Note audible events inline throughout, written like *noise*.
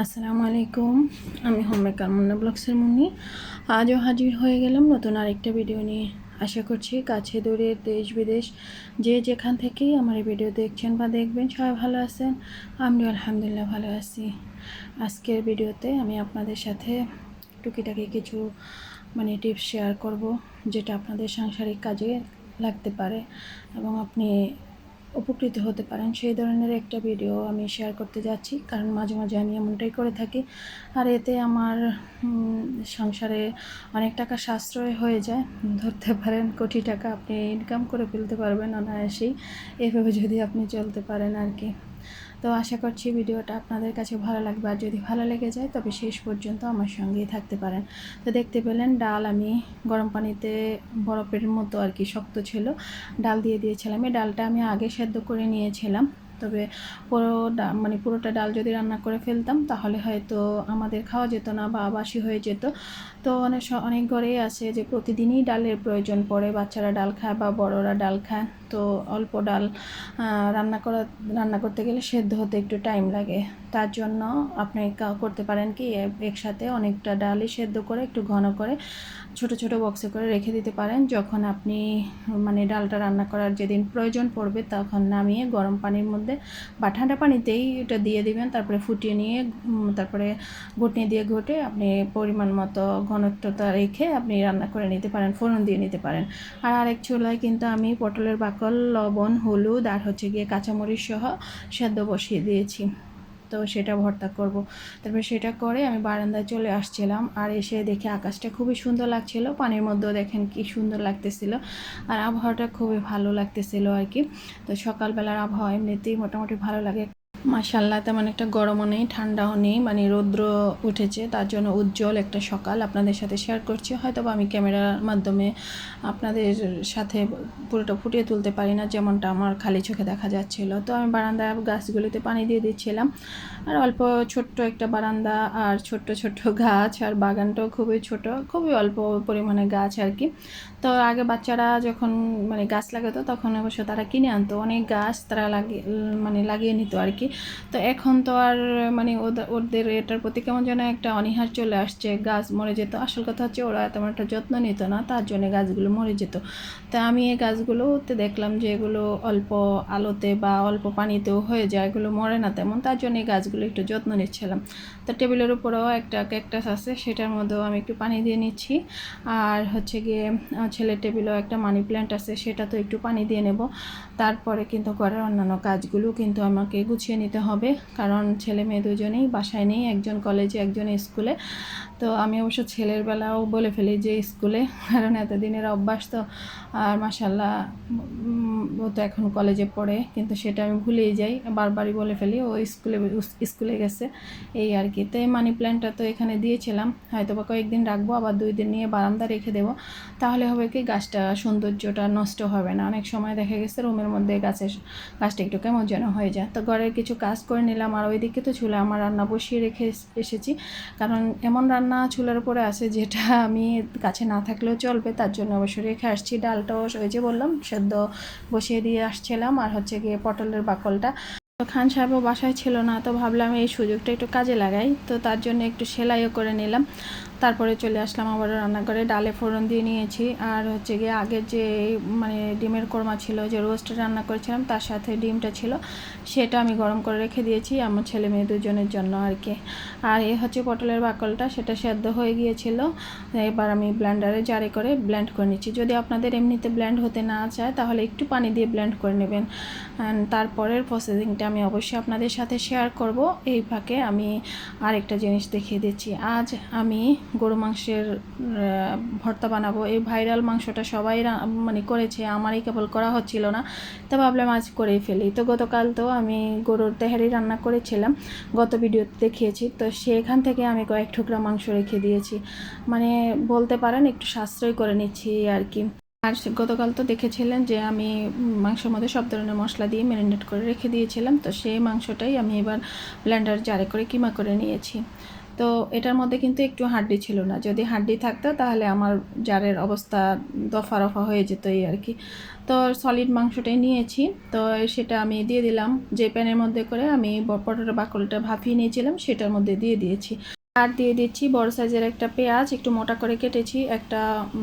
আসসালামু আলাইকুম আমি হোমমেকার মুন্না ব্লগসের মুন্নি। আজও হাজির হয়ে গেলাম নতুন আরেকটা ভিডিও নিয়ে। আশা করছি কাছে দূরে দেশ বিদেশ, যে যেখান থেকেই আমার এই ভিডিও দেখছেন বা দেখবেন, সবাই ভালো আছেন। আমিও আলহামদুলিল্লাহ ভালো আছি। আজকের ভিডিওতে আমি আপনাদের সাথে টুকিটাকি কিছু মানে টিপস শেয়ার করব, যেটা আপনাদের সাংসারিক কাজে লাগতে পারে এবং আপনি উপকৃত হতে পারেন। সেই ধরনের একটা ভিডিও আমি শেয়ার করতে যাচ্ছি। কারণ মাঝে মাঝে আমি এমনটাই করে থাকি। আর এতে আমার সংসারে অনেক টাকা সাশ্রয় হয়ে যায়। ধরতে পারেন কোটি টাকা আপনি ইনকাম করে ফেলতে পারবেন অনায়াসেই। এভাবে যদি আপনি চলতে পারেন আর কি। তো আশা করছি ভিডিওটা আপনাদের কাছে ভালো লাগবে। আর যদি ভালো লেগে যায়, তবে শেষ পর্যন্ত আমার সঙ্গেই থাকতে পারেন। তো দেখতে পেলেন, ডাল আমি গরম পানিতে বরফের মতো আর কি শক্ত ছিল। ডাল দিয়ে দিয়েছিলাম। এই ডালটা আমি আগে সেদ্ধ করে নিয়েছিলাম। তবে পুরো মানে পুরোটা ডাল যদি রান্না করে ফেলতাম, তাহলে হয়তো আমাদের খাওয়া যেত না বা বাসি হয়ে যেত। তো অনেক অনেক ঘরেই আছে যে প্রতিদিনই ডালের প্রয়োজন পড়ে। বাচ্চারা ডাল খায় বা বড়রা ডাল খায়। তো অল্প ডাল রান্না করা, রান্না করতে গেলে সেদ্ধ হতে একটু টাইম লাগে। তার জন্য আপনি করতে পারেন কি একসাথে অনেকটা ডালই সেদ্ধ করে, একটু ঘন করে ছোট ছোট বক্সে করে রেখে দিতে পারেন। যখন আপনি মানে ডালটা রান্না করার যেদিন প্রয়োজন পড়বে, তখন নামিয়ে গরম পানির মধ্যে বা ঠান্ডা পানিতেই এটা দিয়ে দিবেন। তারপরে ফুটিয়ে নিয়ে তারপরে ঘুটনি দিয়ে ঘুটে আপনি পরিমাণ মতো ঘনত্বতা রেখে আপনি রান্না করে নিতে পারেন, ফোড়ন দিয়ে নিতে পারেন। আর আরেক চুলায় কিন্তু আমি পটলের বাকল, লবণ, হলুদ আর হচ্ছে গিয়ে কাঁচামরিচ সহ সেদ্ধ বসিয়ে দিয়েছি। তো সেটা ভর্তা করব। তারপরে সেটা করে আমি বারান্দায় চলে আসছিলাম আর এসে দেখে আকাশটা খুবই সুন্দর লাগছিল। পানির মধ্যেও দেখেন কি সুন্দর লাগতেছিল আর আবহাওয়াটা খুবই ভালো লাগতেছিল আর কি। তো সকালবেলার আবহাওয়া এমনিতেই মোটামুটি ভালো লাগে। মাসাল্লাহ তেমন একটা গরমও নেই, ঠান্ডাও নেই মানে রৌদ্র উঠেছে, তার জন্য উজ্জ্বল একটা সকাল আপনাদের সাথে শেয়ার করছি। হয়তো বা আমি ক্যামেরার মাধ্যমে আপনাদের সাথে পুরোটা ফুটিয়ে তুলতে পারি না, যেমনটা আমার খালি চোখে দেখা যাচ্ছিল। তো আমি বারান্দায় গাছগুলিতে পানি দিয়ে দিচ্ছিলাম। আর অল্প ছোট্ট একটা বারান্দা আর ছোট্ট ছোট্ট *laughs* গাছ আর বাগানটাও খুবই ছোট, খুবই অল্প পরিমাণে গাছ আর কি। তো আগে বাচ্চারা যখন মানে গাছ লাগাতো, তখন অবশ্য তারা কিনে আনতো। অনেক গাছ তারা লাগিয়ে মানে লাগিয়ে নিত আর কি। তো এখন তো আর মানে ওদের এটার প্রতি কেমন যেন একটা অনীহার চলে আসছে। গাছ মরে যেত। আসল কথা হচ্ছে ওরা তেমন একটা যত্ন নিত না, তার জন্য গাছগুলো মরে যেত। তো আমি এই গাছগুলোতে দেখলাম যে এগুলো অল্প আলোতে বা অল্প পানিতেও হয়ে যায়, এগুলো মরে না তেমন, তার জন্য এই গাছগুলো একটু যত্ন নিচ্ছিলাম। তো টেবিলের উপরেও একটা ক্যাকটাস আছে, সেটার মধ্যেও আমি একটু পানি দিয়ে নিচ্ছি। আর হচ্ছে গিয়ে ছেলের টেবিলেও একটা মানি প্ল্যান্ট আছে সেটা তো একটু পানি দিয়ে নেব। তারপরে কিন্তু ঘরের অন্যান্য কাজগুলো কিন্তু আমাকে গুছিয়ে নিতে হবে, কারণ ছেলে মেয়ে দুজনেই বাসায় নেই, একজন কলেজে একজন স্কুলে তো আমি অবশ্য ছেলের বেলাও বলে ফেলি যে স্কুলে কারণ এতদিনের অভ্যাস তো, আর মাসাল্লাহ ও তো এখন কলেজে পড়ে, কিন্তু সেটা আমি ভুলেই যাই, বারবারই বলে ফেলি, ও স্কুলে স্কুলে গেছে, এই আর কি। তো এই মানি প্ল্যান্টটা তো এখানে দিয়েছিলাম হয়তো বা কয়েকদিন রাখব, আবার দুই দিন নিয়ে বারান্দা রেখে দেবো, তাহলে হবে কি গাছটা সৌন্দর্যটা নষ্ট হবে না। অনেক সময় দেখা গেছে রুমের মধ্যে গাছের, গাছটা একটু কেমন যেন হয়ে যায়। তো ঘরের কিছু কাজ করে নিলাম আর ওইদিকে তো চুলে আমার রান্না বসিয়ে রেখে এসেছি। কারণ এমন রান্না চুলার উপরে আছে যেটা আমি কাছে না থাকলেও চলবে, তার জন্য অবশ্য রেখে আসছি। ডালটাও ওই যে বললাম, সেদ্ধ বসিয়ে দিয়ে আসছিলাম আর হচ্ছে গিয়ে পটলের বাকলটা। তো খান সাহেবও বাসায় ছিল না, তো ভাবলাম এই সুযোগটা একটু কাজে লাগাই, তো তার জন্য একটু সেলাইও করে নিলাম। তারপরে চলে আসলাম আবার রান্নাঘরে। ডালে ফোড়ন দিয়ে নিয়েছি। আর হচ্ছে গিয়ে আগের যে মানে ডিমের কোরমা ছিল, যে রোস্ট রান্না করেছিলাম, তার সাথে ডিমটা ছিল, সেটা আমি গরম করে রেখে দিয়েছি আমার ছেলে মেয়ে দুজনের জন্য আর কি। আর এ হচ্ছে পটলের বাকলটা, সেটা সেদ্ধ হয়ে গিয়েছিল। এবার আমি ব্লেন্ডারে জারে করে ব্লেন্ড করে নিচ্ছি। যদি আপনাদের এমনিতে ব্লেন্ড হতে না চায়, তাহলে একটু পানি দিয়ে ব্লেন্ড করে নেবেন। তারপরের প্রসেসিংটা আমি অবশ্যই আপনাদের সাথে শেয়ার করব। এই ফাঁকে আমি আরেকটা জিনিস দেখিয়ে দিচ্ছি। আজ আমি গরু মাংসের ভর্তা বানাবো। এই ভাইরাল মাংসটা সবাই মানে করেছে, আমারই কেবল করা হচ্ছিল না। তো ভাবলাম আজ করেই ফেলি। তো গতকাল তো আমি গরুর তেহারি রান্না করেছিলাম, গত ভিডিওতে দেখিয়েছি। তো সেখান থেকে আমি কয়েক টুকরা মাংস রেখে দিয়েছি। মানে বলতে পারেন একটু সাশ্রয় করে নিচ্ছি আর কি। আর গতকাল তো দেখেছিলেন যে আমি মাংসের মধ্যে সব ধরনের মশলা দিয়ে ম্যারিনেট করে রেখে দিয়েছিলাম। তো সেই মাংসটাই আমি এবার ব্লেন্ডার জারে করে কিমা করে নিয়েছি। তো এটার মধ্যে কিন্তু একটু হাড্ডি ছিল না। যদি হাড্ডি থাকতো, তাহলে আমার জারের অবস্থা দফা রফা হয়ে যেত এই আর কি। তো সলিড মাংসটাই নিয়েছি। তো সেটা আমি দিয়ে দিলাম। যে প্যানের মধ্যে করে আমি পটলের বাকলটা ভাপিয়ে নিয়েছিলাম, সেটার মধ্যে দিয়ে দিয়েছি। আর দিয়ে দিচ্ছি বড় সাইজের একটা পেঁয়াজ, একটু মোটা করে কেটেছি, একটা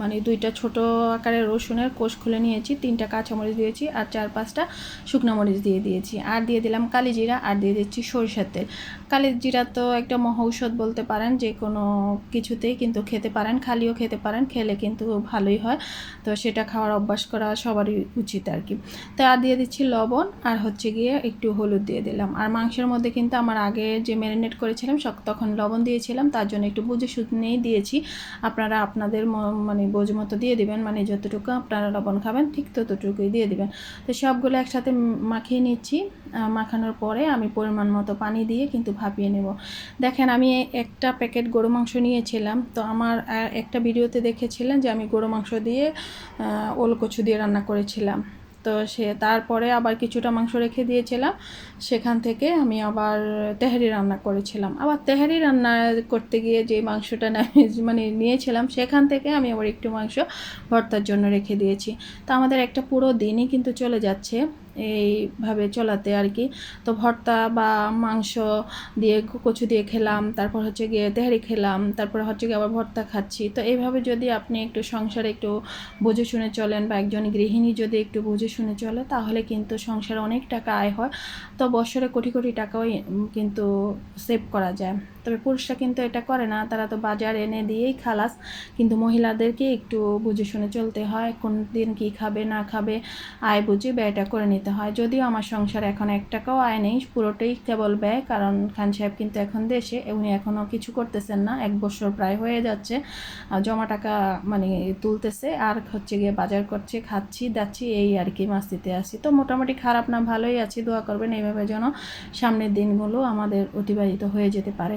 মানে দুইটা ছোট আকারের রসুনের কোষ খুলে নিয়েছি, তিনটা কাঁচামরিচ দিয়েছি আর চার পাঁচটা শুকনো মরিচ দিয়ে দিয়েছি। আর দিয়ে দিলাম কালি জিরা আর দিয়ে দিচ্ছি সরিষার তেল। কালি জিরা তো একটা মহৌষধ বলতে পারেন, যে কোনো কিছুতেই কিন্তু খেতে পারেন, খালিও খেতে পারেন, খেলে কিন্তু ভালোই হয়। তো সেটা খাওয়ার অভ্যাস করা সবারই উচিত আর কি। তো আর দিয়ে দিচ্ছি লবণ আর হচ্ছে গিয়ে একটু হলুদ দিয়ে দিলাম। আর মাংসের মধ্যে কিন্তু আমার আগে যে ম্যারিনেট করেছিলাম তখন লবণ দিয়েছিলাম, তার জন্য একটু বুঝে শুনেই দিয়েছি। আপনারা আপনাদের মানে বোঝ মতো দিয়ে দিবেন মানে যতটুকু আপনারা লবণ খাবেন, ঠিক ততটুকুই দিয়ে দিবেন। তো সবগুলো একসাথে মাখিয়ে নিচ্ছি। মাখানোর পরে আমি পরিমাণ মতো পানি দিয়ে কিন্তু ভাপিয়ে নেব। দেখেন, আমি একটা প্যাকেট গরু মাংস নিয়েছিলাম। তো আমার একটা ভিডিওতে দেখেছিলেন যে আমি গরু মাংস দিয়ে ওল কচু দিয়ে রান্না করেছিলাম। তো সে তারপরে আবার কিছুটা মাংস রেখে দিয়েছিলাম। সেখান থেকে আমি আবার তেহারি রান্না করেছিলাম। আবার তেহারি রান্না করতে গিয়ে যে মাংসটা *laughs* মানে নিয়েছিলাম, সেখান থেকে আমি আবার একটু মাংস ভর্তার জন্য রেখে দিয়েছি। তা আমাদের একটা পুরো দিনই কিন্তু চলে যাচ্ছে। এইভাবে চলাতে আর কি। তো ভর্তা বা মাংস দিয়ে কচু দিয়ে খেলাম, তারপর হচ্ছে গিয়ে তেহারি খেলাম, তারপর হচ্ছে গিয়ে আবার ভর্তা খাচ্ছি। তো এইভাবে যদি আপনি একটু সংসারে একটু বুঝে শুনে চলেন বা একজন গৃহিণী যদি একটু বুঝে শুনে চলে, তাহলে কিন্তু সংসারে অনেক টাকা আয় হয়। তো বছরে কোটি কোটি টাকাও কিন্তু সেভ করা যায়। তবে পুরুষরা কিন্তু এটা করে না। তারা তো বাজার এনে দিয়েই খালাস। কিন্তু মহিলাদেরকে একটু বুঝে শুনে চলতে হয়, কোন দিন কী খাবে, না খাবে, আয় বুঝে ব্যয়টা করে নিতে হয়। যদিও আমার সংসার এখন এক টাকাও আয় নেই, পুরোটাই কেবল ব্যয়, কারণ খান সাহেব কিন্তু এখন দেশে, উনি এখনও কিছু করতেছেন না, এক বছর প্রায় হয়ে যাচ্ছে। জমা টাকা মানে তুলতেছে, আর হচ্ছে গিয়ে বাজার করছে, খাচ্ছি যাচ্ছি এই আর কি মাস্তিতে আসি তো মোটামুটি খারাপ না, ভালোই আছি, দোয়া করবেন, এইভাবে যেন সামনের দিনগুলো আমাদের অতিবাহিত হয়ে যেতে পারে।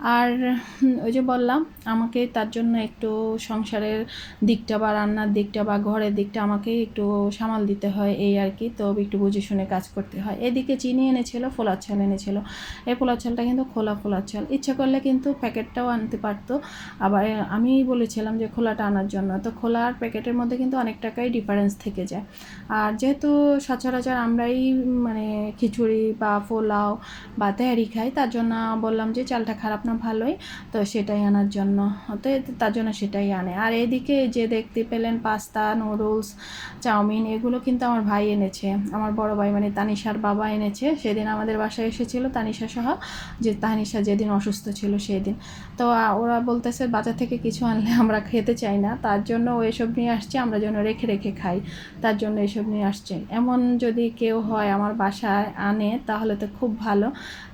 আর ওই যে বললাম, আমাকে তার জন্য একটু সংসারের দিকটা বা রান্নার দিকটা বা ঘরের দিকটা আমাকে একটু সামাল দিতে হয়, এই আর কি। তো একটু বুঝে শুনে কাজ করতে হয়। এদিকে চিনি এনেছিল, ফোলার চাল এনেছিল। এই ফোলার চালটা কিন্তু খোলা ফোলার চাল। ইচ্ছা করলে কিন্তু প্যাকেটটাও আনতে পারতো। আবার আমি বলেছিলাম যে খোলাটা আনার জন্য। তো খোলা আর প্যাকেটের মধ্যে কিন্তু অনেক টাকাই ডিফারেন্স থেকে যায়। আর যেহেতু সচরাচর আমরাই মানে খিচুড়ি বা পোলাও বা তেহারি খাই, তার জন্য বললাম যে চালটা খারাপ না ভালোই, তো সেটাই আনার জন্য। তো তার জন্য সেটাই আনে। আর এদিকে যে দেখতে পেলেন পাস্তা, নুডলস, চাউমিন, এগুলো কিন্তু আমার ভাই এনেছে। আমার বড় ভাই মানে তানিশার বাবা এনেছে। সেদিন আমাদের বাসায় এসেছিল তানিশা সহ, যে তানিশা যেদিন অসুস্থ ছিল সেই দিন তো ওরা বলতেছে, বাজার থেকে কিছু আনলে আমরা খেতে চাই না। তার জন্য ও এসব নিয়ে আসছে, আমরা যেন রেখে রেখে খাই। তার জন্য এসব নিয়ে আসছে। এমন যদি কেউ হয়, আমার বাসায় আনে, তাহলে তো খুব ভালো।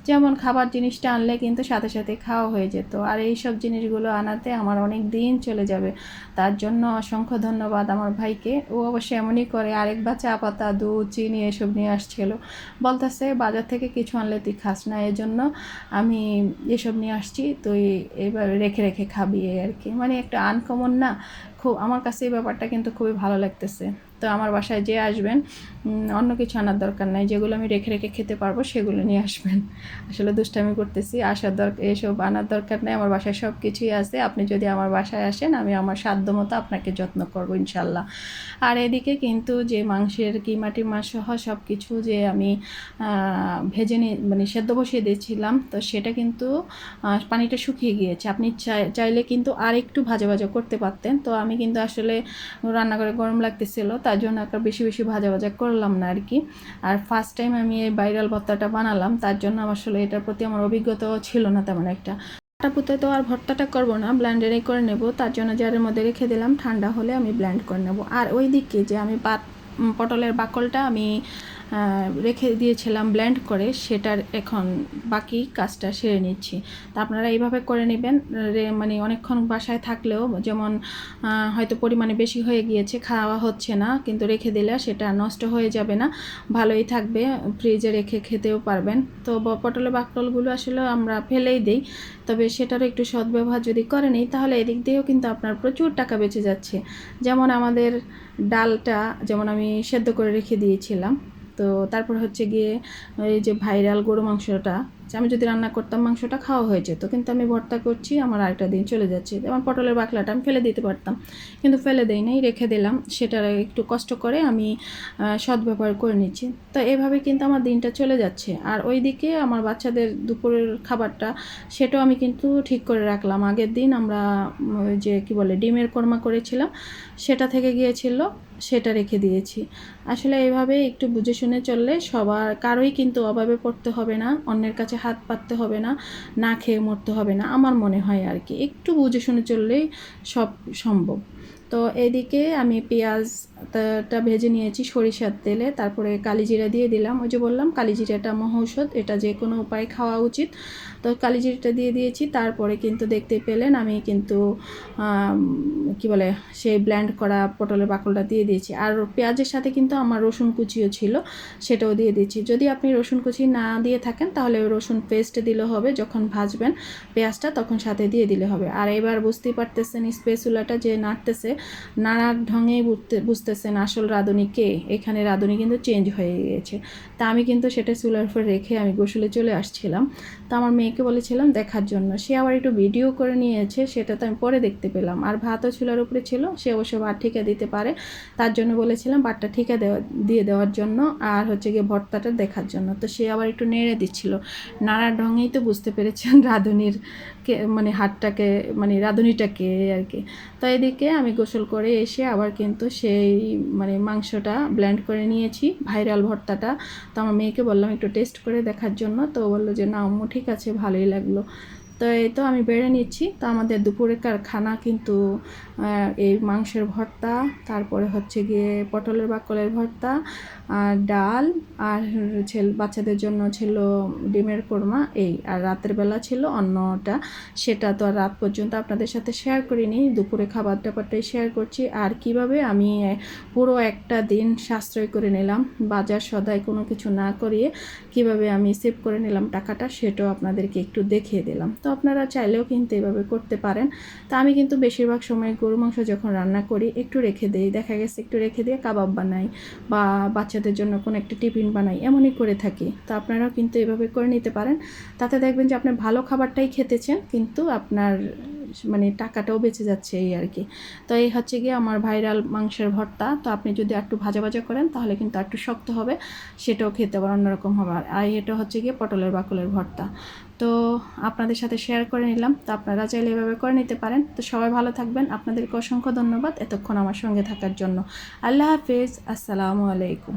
যেমন খাবার জিনিসটা আনলে কিন্তু সাথে সাথে খাওয়া হয়ে যেত। আর এই সব জিনিসগুলো আনাতে আমার অনেক দিন চলে যাবে। তার জন্য অসংখ্য ধন্যবাদ আমার ভাইকে। ও অবশ্য এমনই করে আরেকবার চা পাতা দুধ, চিনি এসব নিয়ে আসছিল। বলতেছে, বাজার থেকে কিছু আনলে তুই খাস না এই জন্য আমি এসব নিয়ে আসছি, তুই এবার রেখে রেখে খাবি আর কি। মানে একটা আনকমন না, খুব, আমার কাছে এই ব্যাপারটা কিন্তু খুবই ভালো লাগতেছে। তো আমার বাসায় যে আসবেন অন্য কিছু আনার দরকার নাই। যেগুলো আমি রেখে রেখে খেতে পারব, সেগুলো নিয়ে আসবেন। আসলে দুষ্টামি করতেছি, আসার দরকার এসব আনার দরকার নেই। আমার বাসায় সব কিছুই আছে। আপনি যদি আমার বাসায় আসেন, আমি আমার সাধ্য মতো আপনাকে যত্ন করব, ইনশাল্লাহ। আর এদিকে কিন্তু যে মাংসের কিমাটি মাছ সহ সব কিছু যে আমি ভেজে নিয়ে মানে সেদ্ধ বসিয়ে দিয়েছিলাম, তো সেটা কিন্তু পানিটা শুকিয়ে গিয়েছে। আপনি চাই- চাইলে কিন্তু আর একটু ভাজা ভাজা করতে পারতেন। তো আমি কিন্তু আসলে রান্নাঘরে গরম লাগতেছিল, তার জন্য একটা বেশি বেশি ভাজা ভাজা করলাম না আর কি। আর ফার্স্ট টাইম আমি এই ভাইরাল ভর্তাটা বানালাম, তার জন্য আসলে এটার প্রতি আমার অভিজ্ঞতাও ছিল না তেমন একটা। পুঁতে তো আর ভর্তাটা করব না ব্ল্যান্ডারে করে নেব। তার জন্য জারের মধ্যে রেখে দিলাম, ঠান্ডা হলে আমি ব্ল্যান্ড করে নেব। আর ওই দিকে যে আমি পাত পটলের বাকলটা আমি রেখে দিয়েছিলাম ব্ল্যান্ড করে, সেটার এখন বাকি কাজটা সেরে নিচ্ছি। তা আপনারা এইভাবে করে নেবেন মানে অনেকক্ষণ বাসায় থাকলেও, যেমন হয়তো পরিমাণে বেশি হয়ে গিয়েছে, খাওয়া হচ্ছে না, কিন্তু রেখে দিলে সেটা নষ্ট হয়ে যাবে না। ভালোই থাকবে ফ্রিজে রেখে খেতেও পারবেন। তো পটলের বাকলগুলো আসলে আমরা ফেলেই দিই, তবে সেটারও একটু সদ্ব্যবহার যদি করে নিই, তাহলে এদিক দিয়েও কিন্তু আপনার প্রচুর টাকা বেঁচে যাচ্ছে। যেমন আমাদের ডালটা, যেমন আমি সেদ্ধ করে রেখে দিয়েছিলাম তো তারপর হচ্ছে গিয়ে এই যে ভাইরাল গরু মাংসটা যে আমি যদি রান্না করতাম, মাংসটা খাওয়া হয়ে যেত। কিন্তু আমি ভর্তা করছি, আমার আরেকটা দিন চলে যাচ্ছে। যেমন পটলের বাকলাটা আমি ফেলে দিতে পারতাম, কিন্তু ফেলে দেই নাই, রেখে দিলাম। সেটা একটু কষ্ট করে আমি সদ্ব্যবহার করে নিচ্ছি। তো এভাবে কিন্তু আমার দিনটা চলে যাচ্ছে। আর ওইদিকে আমার বাচ্চাদের দুপুরের খাবারটা, সেটাও আমি কিন্তু ঠিক করে রাখলাম। আগের দিন আমরা ওই যে কি বলে, ডিমের কোরমা করেছিলাম, সেটা থেকে গিয়েছিল, সেটা রেখে দিয়েছি। আসলে এইভাবে একটু বুঝে শুনে চললে সবার, কারোই কিন্তু অভাবে পড়তে হবে না, অন্যের কাছে হাত পাততে হবে না না খেয়ে মরতে হবে না, আমার মনে হয় আর কি। একটু বুঝে শুনে চললেই সব সম্ভব। তো এদিকে আমি পেঁয়াজটা ভেজে নিয়েছি সরিষার তেলে, তারপরে কালিজিরা দিয়ে দিলাম। ওই যে বললাম, কালিজিরাটা মহৌষধ, এটা যে কোনো উপায়ে খাওয়া উচিত। তো কালিজিরাটা দিয়ে দিয়েছি, তারপরে কিন্তু দেখতে পেলেন আমি কিন্তু কি বলে সেই ব্ল্যান্ড করা পটলের বাকলটা দিয়ে দিয়েছি। আর পেঁয়াজের সাথে কিন্তু আমার রসুন কুচিও ছিল, সেটাও দিয়ে দিয়েছি। যদি আপনি রসুন কুচি না দিয়ে থাকেন, তাহলে রসুন পেস্ট দিলে হবে, যখন ভাজবেন পেঁয়াজটা, তখন সাথে দিয়ে দিলে হবে। আর এবার বুঝতেই পারতেছেন স্পেসুলাটা যে নাড়তেছে নাড়ার নানা ঢঙে বুঝতেছেন আসল রাঁধুনি কে? এখানে রাঁধুনি কিন্তু চেঞ্জ হয়ে গিয়েছে। তা আমি কিন্তু সেটা চুলার উপর রেখে আমি গোসলে চলে আসছিলাম। আমার মেয়েকে বলেছিলাম দেখার জন্য। সে আবার একটু ভিডিও করে নিয়েছে, সেটা তো আমি পরে দেখতে পেলাম। আর ভাতও চুলার উপরে ছিল, সে অবশ্য ভাত ঠিকা দিতে পারে। তার জন্য বলেছিলাম ভাতটা ঠিকা দেওয়া, দিয়ে দেওয়ার জন্য, আর হচ্ছে গিয়ে ভর্তাটা দেখার জন্য। তো সে আবার একটু নেড়ে দিচ্ছিল। নাড়ার ঢঙেই তো বুঝতে পেরেছেন *laughs* রাঁধুনির কে মানে হাতটাকে মানে রাঁধুনিটাকে আর কি। তো এদিকে আমি গোসল করে এসে আবার কিন্তু সেই মানে মাংসটা ব্ল্যান্ড করে নিয়েছি ভাইরাল ভর্তাটা। তো আমার মেয়েকে বললাম একটু টেস্ট করে দেখার জন্য। তো বলল যে, না, আম্মু, ঠিক আছে ভালোই লাগল। তো এই তো আমি বেড়ে নিচ্ছি। তো আমাদের দুপুরেকার খানা কিন্তু এই মাংসের ভর্তা, তারপরে হচ্ছে গিয়ে পটলের বাকলের ভর্তা, আর ডাল, আর ছিল, বাচ্চাদের জন্য ছিল ডিমের কোরমা, এই, আর রাতের বেলা ছিল অন্যটা সেটা তো আর রাত পর্যন্ত আপনাদের সাথে শেয়ার করিনি, দুপুরে খাবার টাবারটাই শেয়ার করছি। আর কীভাবে আমি পুরো একটা দিন সাশ্রয় করে নিলাম, বাজার সদাই কোনো কিছু না করিয়ে কীভাবে আমি সেভ করে নিলাম টাকাটা, সেটাও আপনাদেরকে একটু দেখিয়ে দিলাম। তো আপনারা চাইলেও কিন্তু এভাবে করতে পারেন। তা আমি কিন্তু বেশিরভাগ সময় গরু মাংস যখন রান্না করি, একটু রেখে দিই। দেখা গেছে একটু রেখে দিয়ে কাবাব বানাই বা বাচ্চাদের জন্য কোনো একটা টিফিন বানাই, এমনই করে থাকি। তো আপনারাও কিন্তু এভাবে করে নিতে পারেন। তাতে দেখবেন যে আপনি ভালো খাবারটাই খেতেছেন, কিন্তু আপনার মানে টাকাটাও বেঁচে যাচ্ছে এই আর কি। তো এই হচ্ছে গিয়ে আমার ভাইরাল মাংসের ভর্তা। তো আপনি যদি একটু ভাজা ভাজা করেন, তাহলে কিন্তু একটু শক্ত হবে, সেটাও খেতে আবার অন্যরকম হবে। আর এটা হচ্ছে গিয়ে পটলের বাকলের ভর্তা। তো আপনাদের সাথে শেয়ার করে নিলাম। তো আপনারা চাইলে এভাবে করে নিতে পারেন। তো সবাই ভালো থাকবেন। আপনাদেরকে অসংখ্য ধন্যবাদ এতক্ষণ আমার সঙ্গে থাকার জন্য। আল্লাহ হাফিজ। আসসালামু আলাইকুম।